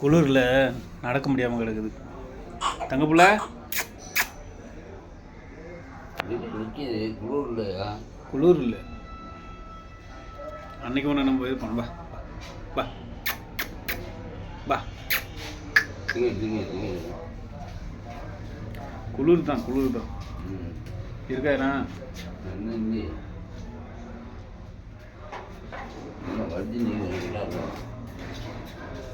குளிரில் நடக்க முடியாமல் கிடக்குது. குளூர்லையா குளிர் இல்லை அன்னைக்கு ஒன்று நம்ம இது பண்ண பா பா குளிர் தான் குளிர் தான். ம். இருக்காண்ணா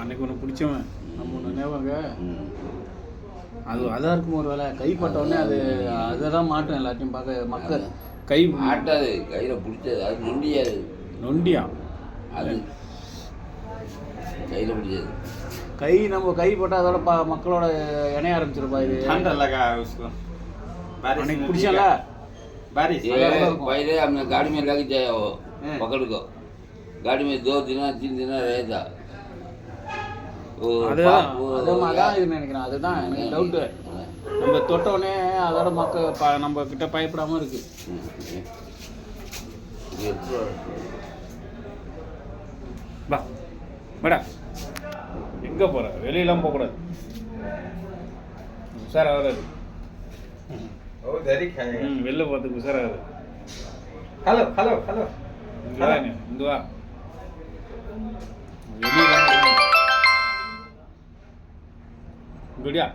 அன்னைக்கு ஒன்று பிடிச்சவன் நம்ம ஒன்று நினைவாங்க ம் அது அதாக இருக்கும் ஒரு வேலை கைப்பட்ட உடனே அது அதை தான் மாட்டும் எல்லாத்தையும் பார்க்க மக்கள் கை ஆட்டாது கையில் பிடிச்சது அது நொண்டியாது நொண்டியா அது கையில் பிடிச்சது கை நம்ம கை போட்டால் அதோட பா மக்களோட இணைய ஆரம்பிச்சிருப்பா இது ठंडा लगा है उसको बारिश அன்னைக்கு में பிடிச்சல भीगा। बारिश ये अलग अलग को। पहले हमने गाड़ी में लग जाए वो हैं। पकड़ को गाड़ी में दो दिन तीन दिन रहता वो அதுதான் அதுமாதான் நினைக்கிறேன். அதுதான் எனக்கு டவுட்டு நம்ம தொட்டோடனே அதோட மக்கள் ப நம்ம கிட்ட பயப்படாமல் இருக்கு. வா மேடம் எங்கே போகிற வெளியெல்லாம் போகக்கூடாது உஷாராக வராது வெளில போகிறதுக்கு உஷாராக ஹலோ ஹலோ ஹலோ. இங்கே வா இங்கே வா. గుడియా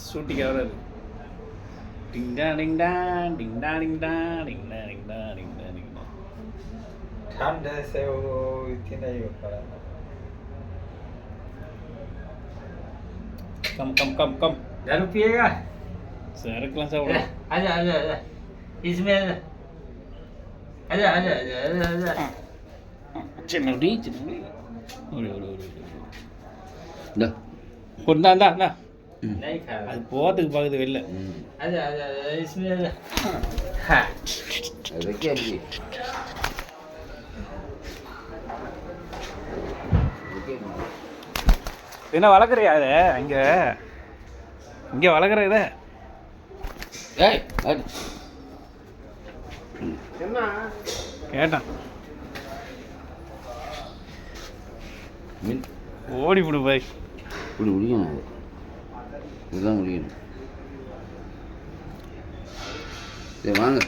షూటింగ్ ఎవరు డింగ్ డా డింగ్ డా డింగ్ డా డింగ్ డా డింగ్ డా డింగ్ డా డింగ్ డా డింగ్ డా ठाम जैसे वो इतना ही पड़ा कम कम कम कम दारू पिएगा सर क्लास आओ आजा आजा आजा इसमें आजा आजा आजा आजा आजा चलो डी चलो डी ओरे ओरे ओरे दा ஒரு தான் தான் அது போகிறதுக்கு பார்க்குது வெளில. என்ன வளர்க்குறியா அது இங்கே. இங்கே வளர்க்குற இதை. ஏய் என்ன? கேட்டான். ஓடி விடு பாய். இப்படி முடியும் அது. இதுதான் முடியும் சரி வாங்க